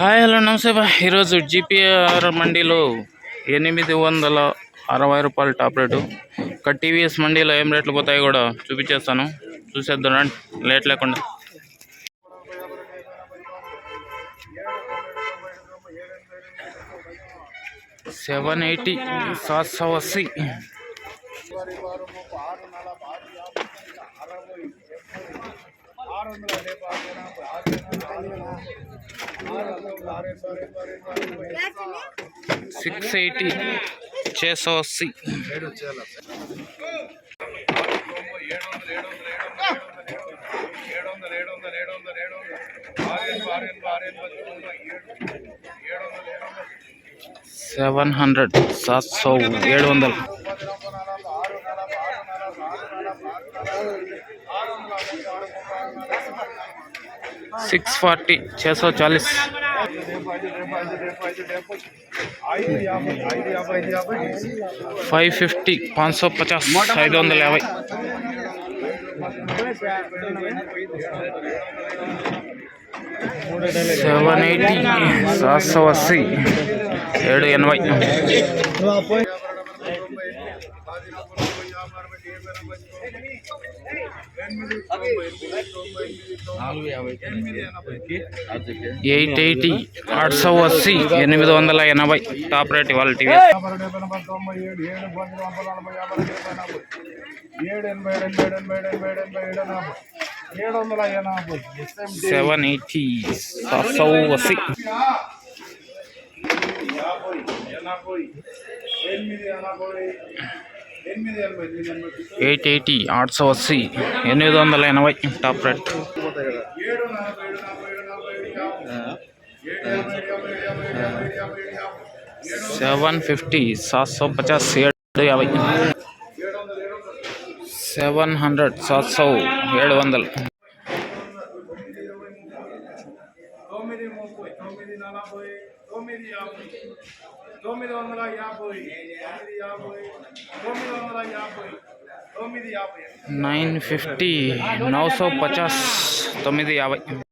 Hi hello నమస్తే బా. ఈరోజు జీపీఆర్ మండీలో ఎనిమిది వందల అరవై రూపాయలు టాప్ రేటు. ఇక్కడ టీవీఎస్ మండీలో ఏం రేట్లు పోతాయో కూడా చూపించేస్తాను. చూసేద్దాం లేట్ లేకుండా. సెవెన్ ఎయిటీ సిక్స్ ఎయిటీ చేసి సెవెన్ హండ్రెడ్ సాత్ సో ఏడు వందలు. సిక్స్ ఫార్టీ छः सौ चालीस ఫైవ్ ఫిఫ్టీ పాంచ్ సో పచాస్ ఐదు వందల యాభై సెవెన్ ఎయిటీ సాత్ సో అస్సీ ఏడు ఎనభై ఎయిట్ ఎయిటీ ఆరు సో అస్సీ ఎనిమిది వందల ఎనభై టాప్ రేట్ ఇవాళ టీవీ. సెవెన్ ఎయిటీ సాత్ సౌ అస్సీ. ఎనభై ఎనిమిది ఎనభై ఎయిట్ ఎయిటీ ఆర్ట్స్ వచ్చి ఎనిమిది వందల ఎనభై టాప్ రేట్. సెవెన్ ఫిఫ్టీ సాత్ సో పచాస్ ఏడు యాభై. సెవెన్ హండ్రెడ్ సాత్ సో ఏడు వందలు. తొమ్మిది ముప్పై తొమ్మిది నలభై తొమ్మిది యాభై తొమ్మిది వందల యాభై తొమ్మిది యాభై తొమ్మిది వందల యాభై తొమ్మిది యాభై నైన్ ఫిఫ్టీ నौ సో పచాస్ తొమ్మిది యాభై